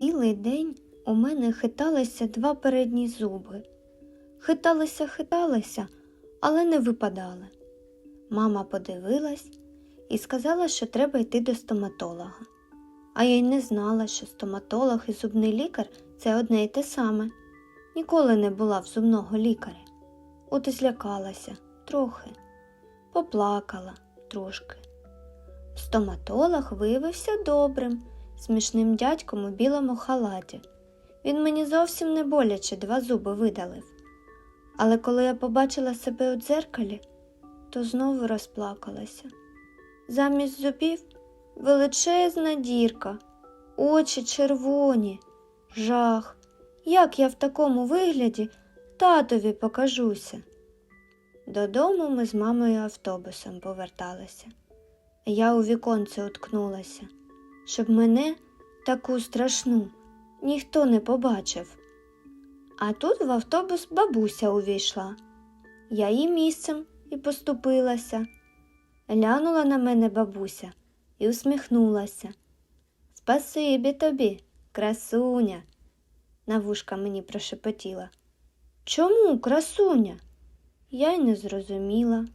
Цілий день у мене хиталися два передні зуби. Хиталися, хиталися, але не випадали. Мама подивилась і сказала, що треба йти до стоматолога. А я й не знала, що стоматолог і зубний лікар це одне й те саме. Ніколи не була в зубного лікаря. От і злякалася трохи, поплакала трошки. Стоматолог виявився добрим, смішним дядьком у білому халаті. Він мені зовсім не боляче два зуби видалив. Але коли я побачила себе у дзеркалі, то знову розплакалася. Замість зубів величезна дірка, очі червоні, жах. Як я в такому вигляді татові покажуся. Додому ми з мамою автобусом поверталися. Я у віконце уткнулася, щоб мене таку страшну ніхто не побачив. А тут в автобус бабуся увійшла. Я їй місцем і поступилася. Глянула на мене бабуся і усміхнулася. Спасибі тобі, красуня, на вушка мені прошепотіла. Чому, красуня? Я й не зрозуміла.